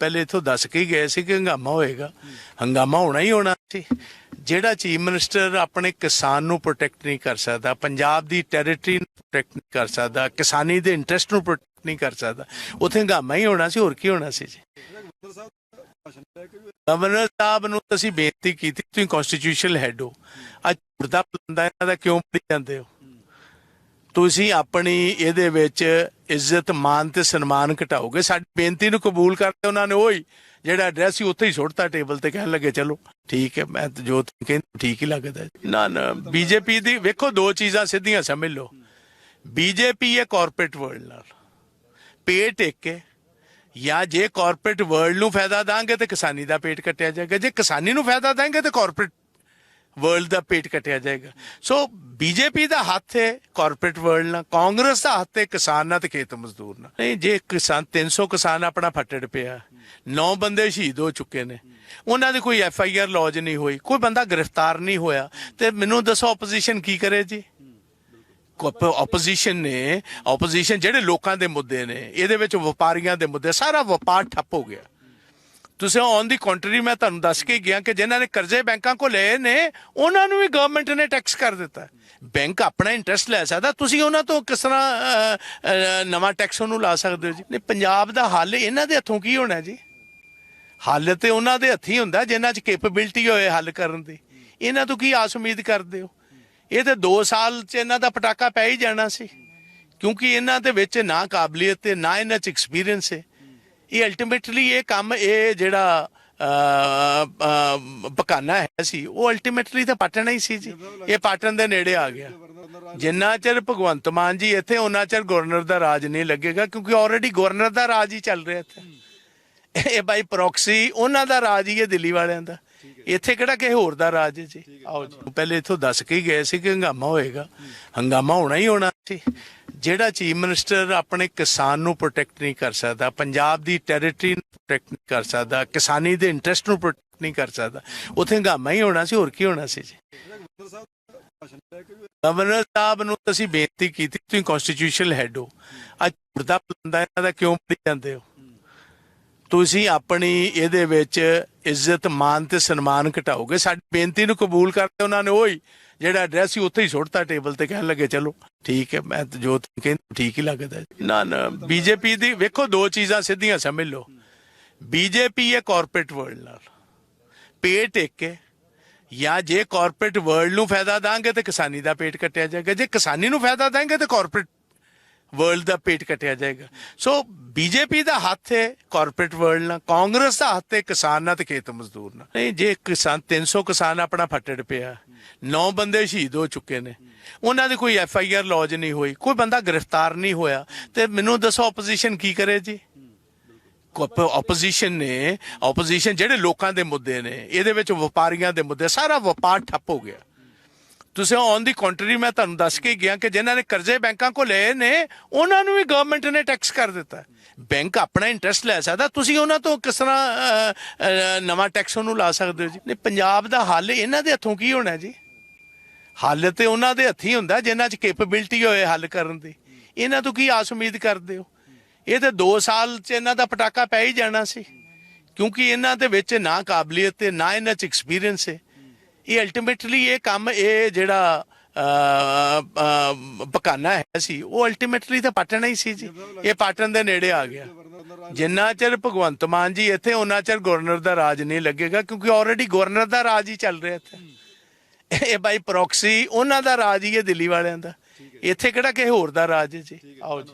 ਪਹਿਲੇ ਇਥੋਂ ਦੱਸ ਕੇ ਗਏ ਸੀ ਕਿ ਹੰਗਾਮਾ ਹੋਏਗਾ। ਹੰਗਾਮਾ ਹੋਣਾ ਹੀ ਹੋਣਾ ਸੀ। ਜਿਹੜਾ ਚੀਫ ਮਿਨਿਸਟਰ ਆਪਣੇ ਕਿਸਾਨ ਨੂੰ ਪ੍ਰੋਟੈਕਟ ਨਹੀਂ ਕਰ ਸਕਦਾ, ਪੰਜਾਬ ਦੀ ਟੈਰੀਟਰੀ ਨੂੰ ਪ੍ਰੋਟੈਕਟ ਨਹੀਂ ਕਰ ਸਕਦਾ, ਕਿਸਾਨੀ ਦੇ ਇੰਟਰਸਟ ਨੂੰ ਪ੍ਰੋਟੈਕਟ ਨਹੀਂ ਕਰ ਸਕਦਾ, ਉੱਥੇ ਹੰਗਾਮਾ ਹੀ ਹੋਣਾ ਸੀ, ਹੋਰ ਕੀ ਹੋਣਾ ਸੀ ਜੀ? ਗਵਰਨਰ ਸਾਹਿਬ ਨੂੰ ਅਸੀਂ ਬੇਨਤੀ ਕੀਤੀ, ਤੁਸੀਂ ਕਨਸਟੀਟਿਊਸ਼ਨਲ ਹੈਡ ਹੋ। ਅੱਜ ਮੁਰਦਾ ਪਲੰਦਾ ਇਹਨਾਂ ਦਾ ਕਿਉਂ ਪੜੀ ਜਾਂਦੇ ਹੋ? ਤੁਸੀਂ ਆਪਣੀ ਇਹਦੇ ਵਿੱਚ ਇੱਜ਼ਤ ਮਾਨ ਤੇ ਸਨਮਾਨ ਘਟਾਓਗੇ। ਸਾਡੀ ਬੇਨਤੀ ਨੂੰ ਕਬੂਲ ਕਰਦੇ ਉਹਨਾਂ ਨੇ ਉਹੀ ਜਿਹੜਾ ਐਡਰੈਸ ਸੀ ਉੱਥੇ ਹੀ ਸੁੱਟਤਾ ਟੇਬਲ ਤੇ, ਕਹਿਣ ਲੱਗੇ, ਚਲੋ, ਠੀਕ ਹੈ, ਮੈਂ ਜੋ ਤੁਸੀਂ ਕਹਿੰਦੇ, ਠੀਕ ਹੀ ਲੱਗਦਾ ਜੀ। ਨਾ ਨਾ, ਬੀਜੇਪੀ ਦੀ, ਵੇਖੋ, ਦੋ ਚੀਜ਼ਾਂ ਸਿੱਧੀਆਂ ਸਮਝ ਲਓ। ਬੀਜੇਪੀ ਹੈ ਕਾਰਪੋਰੇਟ ਵਰਲਡ ਨਾਲ। ਪੇਟ ਟੇਕ ਕੇ ਜਾਂ ਜੇ ਕਾਰਪੋਰੇਟ ਵਰਲਡ ਨੂੰ ਫਾਇਦਾ ਦਾਂਗੇ ਤੇ ਕਿਸਾਨੀ ਦਾ ਪੇਟ ਕੱਟਿਆ ਜਾਏਗਾ। ਜੇ ਕਿਸਾਨੀ ਨੂੰ ਫਾਇਦਾ ਦਾਂਗੇ ਤੇ ਕਾਰਪੋਰੇਟ ਵਰਲਡ ਦਾ ਪੇਟ ਕੱਟਿਆ ਜਾਏਗਾ। ਸੋ ਬੀਜੇਪੀ ਦਾ ਹੱਥ ਹੈ ਕਾਰਪੋਰੇਟ ਵਰਲਡ ਨਾਲ, ਕਾਂਗਰਸ ਦਾ ਹੱਥ ਹੈ, ਕਿਸਾਨ ਨਾਲ ਤੇ ਖੇਤ ਮਜ਼ਦੂਰ ਨਾਲ। ਨਹੀਂ, ਜੇ ਕਿਸਾਨ 300 ਕਿਸਾਨ ਆਪਣਾ ਫੱਟੜ ਪਿਆ, ਨੌ ਬੰਦੇ ਸ਼ਹੀਦ ਹੋ ਚੁੱਕੇ ਨੇ। ਉਹਨਾਂ ਦੀ ਕੋਈ ਐਫ ਆਈ ਆਰ ਲੌਜ ਨਹੀਂ ਹੋਈ, ਕੋਈ ਬੰਦਾ ਗ੍ਰਿਫਤਾਰ ਨਹੀਂ ਹੋਇਆ। ਤੇ ਮੈਨੂੰ ਦੱਸੋ ਆਪੋਜੀਸ਼ਨ ਕੀ ਕਰੇ ਜੀ? ਆਪੋਜੀਸ਼ਨ ਨੇ ਆਪੋਜੀਸ਼ਨ ਜਿਹੜੇ ਲੋਕਾਂ ਦੇ ਮੁੱਦੇ ਨੇ, ਇਹਦੇ ਵਿੱਚ ਵਪਾਰੀਆਂ ਦੇ ਮੁੱਦੇ, ਸਾਰਾ ਵਪਾਰ ਠੱਪ ਹੋ ਗਿਆ। ਤੁਸੀਂ ਔਨ ਦੀ ਕੰਟਰੀ ਮੈਂ ਤੁਹਾਨੂੰ ਦੱਸ ਕੇ ਗਿਆ ਕਿ ਜਿਨ੍ਹਾਂ ਨੇ ਕਰਜ਼ੇ ਬੈਂਕਾਂ ਕੋ ਲਏ ਨੇ, ਉਹਨਾਂ ਨੂੰ ਵੀ ਗਵਰਨਮੈਂਟ ਨੇ ਟੈਕਸ ਕਰ ਦਿੱਤਾ। ਬੈਂਕ ਆਪਣਾ ਇੰਟਰਸਟ ਲੈ ਸਕਦਾ, ਤੁਸੀਂ ਉਹਨਾਂ ਤੋਂ ਕਿਸ ਤਰ੍ਹਾਂ ਨਵਾਂ ਟੈਕਸ ਉਹਨੂੰ ਲਾ ਸਕਦੇ ਹੋ ਜੀ? ਨਹੀਂ, ਪੰਜਾਬ ਦਾ ਹੱਲ ਇਹਨਾਂ ਦੇ ਹੱਥੋਂ ਕੀ ਹੋਣਾ ਜੀ? ਹੱਲ ਤੇ ਉਹਨਾਂ ਦੇ ਹੱਥੀ ਹੁੰਦਾ, ਜਿਨ੍ਹਾਂ 'ਚ ਕੈਪੇਬਿਲਿਟੀ ਹੋਏ ਹੱਲ ਕਰਨ ਦੀ। ਇਹਨਾਂ ਤੋਂ ਕੀ ਆਸ ਉਮੀਦ ਕਰਦੇ ਹੋ? ਇਹ ਤੇ 2 ਸਾਲ 'ਚ ਇਹਨਾਂ ਦਾ ਪਟਾਕਾ ਪੈ ਹੀ ਜਾਣਾ ਸੀ। ਕਿਉਂਕਿ ਇਹਨਾਂ ਦੇ ਵਿੱਚ ਨਾ ਕਾਬਲੀਅਤ ਤੇ ਨਾ ਇਹਨਾਂ 'ਚ ਐਕਸਪੀਰੀਅੰਸ ਹੈ ਇਹ ਅਲਟੀਮੇਟਲੀ ਇਹ ਕੰਮ ਇਹ ਜਿਹੜਾ ਅਹ, ਹੈ ਸੀ ਉਹ ਅਲਟੀਮੇਟਲੀ ਤਾਂ ਪਾਟਣਾ ਹੀ ਸੀ ਜੀ। ਇਹ ਪਾਟਣ ਦੇ ਨੇੜੇ ਆ ਗਿਆ। ਜਿੰਨਾ ਚਿਰ ਭਗਵੰਤ ਮਾਨ ਜੀ ਇੱਥੇ ਉਹਨਾਂ ਚਿਰ ਗਵਰਨਰ ਦਾ ਰਾਜ ਨਹੀਂ ਲੱਗੇਗਾ ਕਿਉਂਕਿ ਆਲਰੇਡੀ ਗਵਰਨਰ ਦਾ ਰਾਜ ਹੀ ਚੱਲ ਰਿਹਾ ਇੱਥੇ। ਇਹ ਬਾਈ ਪ੍ਰੋਕਸੀ ਉਹਨਾਂ ਦਾ ਰਾਜ ਹੀ ਹੈ ਦਿੱਲੀ ਵਾਲਿਆਂ ਦਾ। ਇੱਥੇ ਕਿਹੜਾ ਕਿਸੇ ਹੋਰ ਦਾ ਰਾਜ ਹੈ ਜੀ? ਆਓ ਜੀ। ਪਹਿਲੇ ਇਥੋਂ ਦੱਸ ਕੇ ਹੀ ਗਏ ਸੀ ਕਿ ਹੰਗਾਮਾ ਹੋਏਗਾ। ਹੰਗਾਮਾ ਹੋਣਾ ਹੀ ਹੋਣਾ ਸੀ। ਜਿਹੜਾ ਚੀਫ ਮਿਨਿਸਟਰ ਆਪਣੇ ਕਿਸਾਨ ਨੂੰ ਪ੍ਰੋਟੈਕਟ ਨਹੀਂ ਕਰ ਸਕਦਾ ਪੰਜਾਬ ਦੀ ਟੈਰੀਟਰੀ ਨੂੰ ਪ੍ਰੋਟੈਕਟ ਨਹੀਂ ਕਰ ਸਕਦਾ ਕਿਸਾਨੀ ਦੇ ਇੰਟਰਸਟ ਨੂੰ ਪ੍ਰੋਟੈਕਟ ਨਹੀਂ ਕਰ ਸਕਦਾ ਉੱਥੇ ਹੰਗਾਮਾ ਹੀ ਹੋਣਾ ਸੀ ਹੋਰ ਕੀ ਹੋਣਾ ਸੀ ਜੀ? ਗਵਰਨਰ ਸਾਹਿਬ ਨੂੰ ਅਸੀਂ ਬੇਨਤੀ ਕੀਤੀ ਤੁਸੀਂ ਕਨਸਟੀਟਿਊਸ਼ਨਲ ਹੈਡ ਹੋ। ਅੱਜ ਮੁਰਦਾ ਪਲੰਦਾ ਇਹਨਾਂ ਦਾ ਕਿਉਂ ਪੜੀ ਜਾਂਦੇ ਹੋ? ਤੁਸੀਂ ਆਪਣੀ ਇਹਦੇ ਵਿੱਚ ਇੱਜ਼ਤ ਮਾਨ ਤੇ ਸਨਮਾਨ ਘਟਾਓਗੇ। ਸਾਡੀ ਬੇਨਤੀ ਨੂੰ ਕਬੂਲ ਕਰਕੇ ਉਹਨਾਂ ਨੇ ਉਹੀ ਜਿਹੜਾ ਐਡਰੈਸ ਸੀ ਉੱਥੇ ਹੀ ਸੁੱਟਤਾ ਟੇਬਲ ਤੇ, ਕਹਿਣ ਲੱਗੇ, ਚਲੋ, ਠੀਕ ਹੈ, ਮੈਂ ਜੋ ਤੁਸੀਂ ਠੀਕ ਹੀ ਲੱਗਦਾ ਜੀ। ਨਾ ਨਾ, ਬੀਜੇਪੀ ਦੀ, ਵੇਖੋ, ਦੋ ਚੀਜ਼ਾਂ ਸਿੱਧੀਆਂ ਸਮਝ ਲਓ। ਬੀਜੇਪੀ ਹੈ ਕਾਰਪੋਰੇਟ ਵਰਲਡ ਨਾਲ। ਪੇਟ ਟੇਕ ਕੇ ਜਾਂ ਜੇ ਕਾਰਪੋਰੇਟ ਵਰਲਡ ਨੂੰ ਫਾਇਦਾ ਦਾਂਗੇ ਤੇ ਕਿਸਾਨੀ ਦਾ ਪੇਟ ਕੱਟਿਆ ਜਾਏਗਾ। ਜੇ ਕਿਸਾਨੀ ਨੂੰ ਫਾਇਦਾ ਦਾਂਗੇ ਤੇ ਕਾਰਪੋਰੇਟ ਵਰਲਡ ਦਾ ਪੇਟ ਕੱਟਿਆ ਜਾਏਗਾ। ਸੋ ਬੀਜੇਪੀ ਦਾ ਹੱਥ ਹੈ ਕਾਰਪੋਰੇਟ ਵਰਲਡ ਨਾਲ, ਕਾਂਗਰਸ ਦਾ ਹੱਥ ਹੈ, ਕਿਸਾਨ ਨਾਲ ਤੇ ਖੇਤ ਮਜ਼ਦੂਰ ਨਾਲ। ਨਹੀਂ, ਜੇ ਕਿਸਾਨ 300 ਕਿਸਾਨ ਆਪਣਾ ਫੱਟੜ ਪਿਆ, ਨੌ ਬੰਦੇ ਸ਼ਹੀਦ ਹੋ ਚੁੱਕੇ ਨੇ। ਉਹਨਾਂ ਦੀ ਕੋਈ ਐਫ ਆਈ ਆਰ ਲੌਜ ਨਹੀਂ ਹੋਈ, ਕੋਈ ਬੰਦਾ ਗ੍ਰਿਫਤਾਰ ਨਹੀਂ ਹੋਇਆ। ਤੇ ਮੈਨੂੰ ਦੱਸੋ ਆਪੋਜੀਸ਼ਨ ਕੀ ਕਰੇ ਜੀ? ਆਪੋਜੀਸ਼ਨ ਨੇ ਆਪੋਜੀਸ਼ਨ ਜਿਹੜੇ ਲੋਕਾਂ ਦੇ ਮੁੱਦੇ ਨੇ, ਇਹਦੇ ਵਿੱਚ ਵਪਾਰੀਆਂ ਦੇ ਮੁੱਦੇ, ਸਾਰਾ ਵਪਾਰ ਠੱਪ ਹੋ ਗਿਆ। ਤੁਸੀਂ ਔਨ ਦੀ ਕੰਟਰੀ ਮੈਂ ਤੁਹਾਨੂੰ ਦੱਸ ਕੇ ਗਿਆ ਕਿ ਜਿਨ੍ਹਾਂ ਨੇ ਕਰਜ਼ੇ ਬੈਂਕਾਂ ਕੋ ਲਏ ਨੇ, ਉਹਨਾਂ ਨੂੰ ਵੀ ਗਵਰਨਮੈਂਟ ਨੇ ਟੈਕਸ ਕਰ ਦਿੱਤਾ। ਬੈਂਕ ਆਪਣਾ ਇੰਟਰਸਟ ਲੈ ਸਕਦਾ, ਤੁਸੀਂ ਉਹਨਾਂ ਤੋਂ ਕਿਸ ਤਰ੍ਹਾਂ ਨਵਾਂ ਟੈਕਸ ਉਹਨੂੰ ਲਾ ਸਕਦੇ ਹੋ ਜੀ? ਨਹੀਂ, ਪੰਜਾਬ ਦਾ ਹੱਲ ਇਹਨਾਂ ਦੇ ਹੱਥੋਂ ਕੀ ਹੋਣਾ ਜੀ? ਹੱਲ ਤੇ ਉਹਨਾਂ ਦੇ ਹੱਥੀ ਹੁੰਦਾ, ਜਿਨ੍ਹਾਂ 'ਚ ਕੈਪੇਬਿਲਿਟੀ ਹੋਏ ਹੱਲ ਕਰਨ ਦੀ। ਇਹਨਾਂ ਤੋਂ ਕੀ ਆਸ ਉਮੀਦ ਕਰਦੇ ਹੋ? ਇਹ ਤੇ 2 ਸਾਲ 'ਚ ਇਹਨਾਂ ਦਾ ਪਟਾਕਾ ਪੈ ਹੀ ਜਾਣਾ ਸੀ। ਕਿਉਂਕਿ ਇਹਨਾਂ ਦੇ ਵਿੱਚ ਨਾ ਕਾਬਲੀਅਤ ਤੇ ਨਾ ਇਹਨਾਂ 'ਚ ਐਕਸਪੀਰੀਅੰਸ ਹੈ ਇਹ ਅਲਟੀਮੇਟਲੀ ਇਹ ਕੰਮ ਇਹ ਜਿਹੜਾ ਅਹ, ਹੈ ਸੀ ਉਹ ਅਲਟੀਮੇਟਲੀ ਤਾਂ ਪਾਟਣਾ ਹੀ ਸੀ ਜੀ। ਇਹ ਪਾਟਣ ਦੇ ਨੇੜੇ ਆ ਗਿਆ। ਜਿੰਨਾ ਚਿਰ ਭਗਵੰਤ ਮਾਨ ਜੀ ਇੱਥੇ ਉਹਨਾਂ ਚਿਰ ਗਵਰਨਰ ਦਾ ਰਾਜ ਨਹੀਂ ਲੱਗੇਗਾ ਕਿਉਂਕਿ ਆਲਰੇਡੀ ਗਵਰਨਰ ਦਾ ਰਾਜ ਹੀ ਚੱਲ ਰਿਹਾ ਇੱਥੇ। ਇਹ ਬਾਈ ਪ੍ਰੋਕਸੀ ਉਹਨਾਂ ਦਾ ਰਾਜ ਹੀ ਹੈ ਦਿੱਲੀ ਵਾਲਿਆਂ ਦਾ। ਇੱਥੇ ਕਿਹੜਾ ਕਿਸੇ ਹੋਰ ਦਾ ਰਾਜ ਹੈ ਜੀ? ਆਓ ਜੀ।